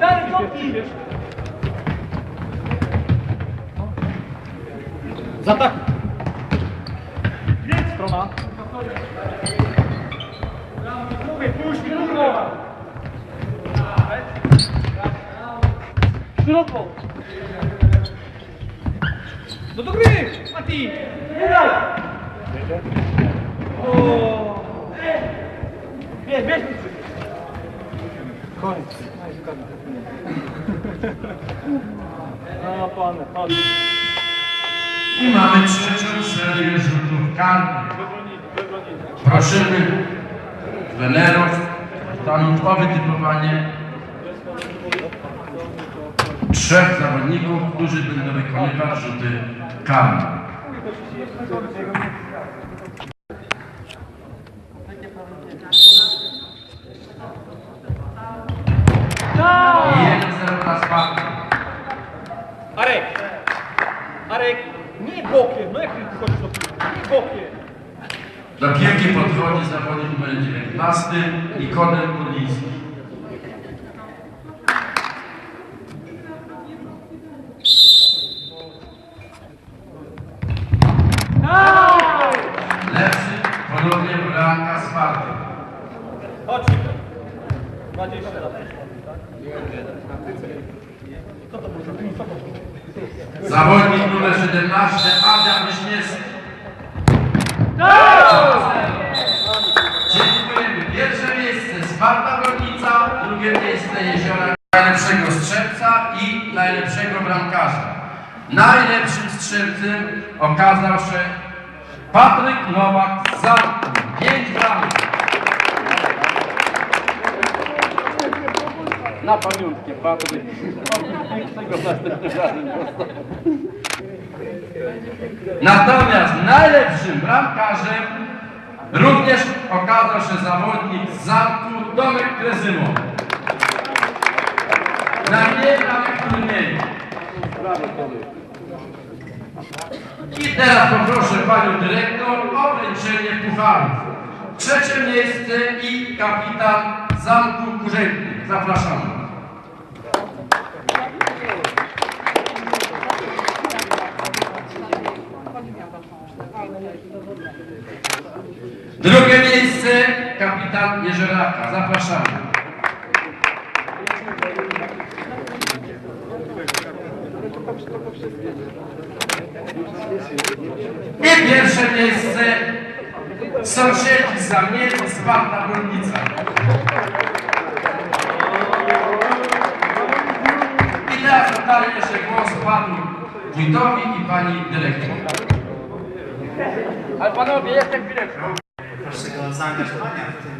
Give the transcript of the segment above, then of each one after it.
Dalej, cofnij! Z ataku. Strona. Mówię, puść drugą! Szeroko! No do gry! Mati! Nie daj! Bierz, bierz! Koniec. No pan. I mamy trzecią serię rzutów karnych. Prosimy trenerów tam o wytypowanie trzech zawodników, którzy będą wykonywać rzuty karne. Arek! Nie bokiem! No jak ty chodzisz do piłki? Nie bokiem! Do piłki podchodzi zawodnik numer 19 Nikodem Podliński. Lepszy ponownie bramka Sparty. Chodź! 20 lat. To może być? Zawodnik numer 17 Adam Wiśniewski. Dziękujemy. Pierwsze miejsce Sparta Gornica, drugie miejsce Jeziora najlepszego strzelca i najlepszego bramkarza. Najlepszym strzelcem okazał się Patryk Nowak z. 5 bramek. Na pamiątkę, Patryk. Dostał. Natomiast najlepszym bramkarzem również okazał się zawodnik z Zamku Tomek Krezymo. W turnieju. Brawo, Tomek. I teraz poproszę panią dyrektor o wręczenie pucharów. Trzecie miejsce i kapitan Zamku Kurzętnych. Zapraszamy. Drugie miejsce kapitan Jezioraka. Zapraszamy. I pierwsze miejsce sąsiedzi zamieni Sparta Brunnica. I teraz oddaję jeszcze głos panu wójtowi i pani dyrektor. Ale panowie, jestem chwileczkę. Waszego zaangażowania w tym,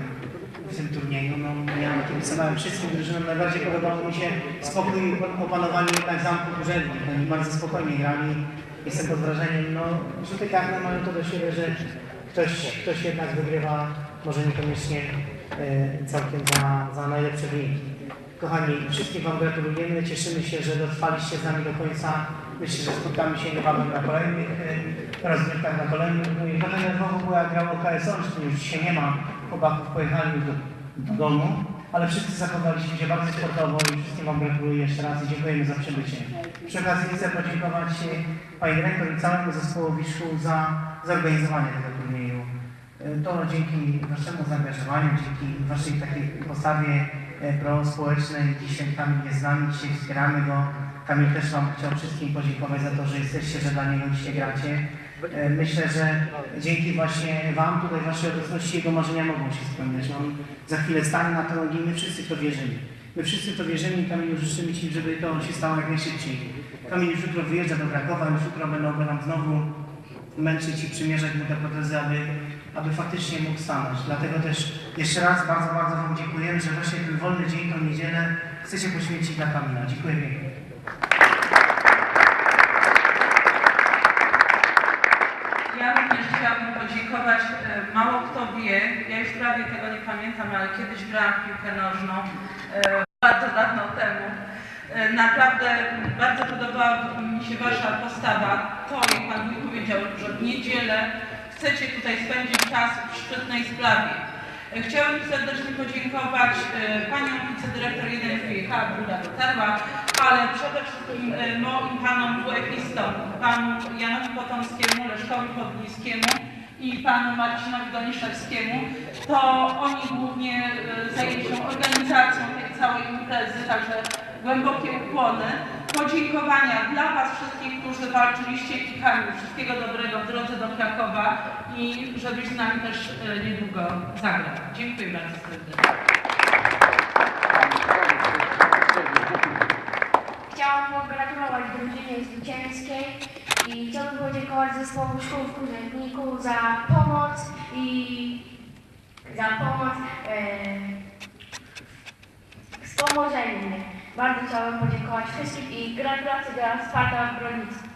w tym turnieju. No, ja kibicowałem wszystkim drużynom. Najbardziej podobało mi się spokój i opanowanie jednak zamku urzędnik. Oni bardzo spokojnie grali. Jestem pod wrażeniem, no rzuty karne mają to do siebie, że ktoś, ktoś jednak wygrywa, może niekoniecznie e, całkiem za, za najlepsze wyniki. Kochani, wszystkim Wam gratulujemy. Cieszymy się, że dotrwaliście z nami do końca. Myślę, że spotkamy się niebawem na kolejnych e, rozgrywkach, na kolejnych. Trochę nerwowo było, jak grał OKS Olsztyn. Już dzisiaj nie ma. Chłopaków pojechali do, do domu. Ale wszyscy zachowaliśmy się bardzo sportowo i wszystkim Wam gratuluję jeszcze raz i dziękujemy za przybycie. Przy okazji chcę podziękować e, Pani Dyrektor i całemu zespołowi szkół za zorganizowanie tego turnieju. E, To dzięki Waszemu zaangażowaniu, dzięki Waszej takiej postawie prospołecznej, dzisiaj Kamil jest z nami, dzisiaj wspieramy go. Kamil też Wam chciał wszystkim podziękować za to, że jesteście, że dla niego dzisiaj gracie. E, Myślę, że dzięki właśnie Wam, tutaj Waszej obecności, jego marzenia mogą się spełniać. On za chwilę stanie na te nogi i my wszyscy to wierzymy. My wszyscy to wierzymy i Kamilu życzymy Ci, żeby to się stało jak najszybciej. Kamil już jutro wyjeżdża do Krakowa, już jutro będą nam znowu męczyć i przymierzać mu te protezy, aby, aby faktycznie mógł stanąć. Dlatego też jeszcze raz bardzo, bardzo Wam dziękujemy, że właśnie ten wolny dzień, tą niedzielę chcecie poświęcić dla Kamila. Dziękuję. Ja również chciałabym podziękować. E, Mało kto wie, ja już prawie tego nie pamiętam, ale kiedyś grałam w piłkę nożną, e, bardzo dawno temu. E, Naprawdę bardzo podobała mi się Wasza postawa. To, jak Pan Wójt powiedział, że w niedzielę chcecie tutaj spędzić czas w szczytnej sprawie. Chciałabym serdecznie podziękować paniom wicedyrektor 1 FIH, druga dotarła, ale przede wszystkim e, moim panom WF-istom, panu Janowi Potomskiemu, Leszkowi Podlińskiemu i panu Marcinowi Doniszewskiemu, to oni głównie e, zajęli się organizacją tej całej imprezy, także głębokie ukłony. Podziękowania dla Was wszystkich, którzy walczyliście i Kamil, wszystkiego dobrego w drodze do Krakowa i żebyś z nami też e, niedługo zagrał. Dziękuję bardzo serdecznie. Chciałam pogratulować drużynie zwycięskiej i chciałabym podziękować zespołu szkół w Kurzętniku za pomoc i za pomoc e, w wspomożeniu mnie. Bardzo chciałabym podziękować wszystkim i gratulacje dla Sparta Bronicy.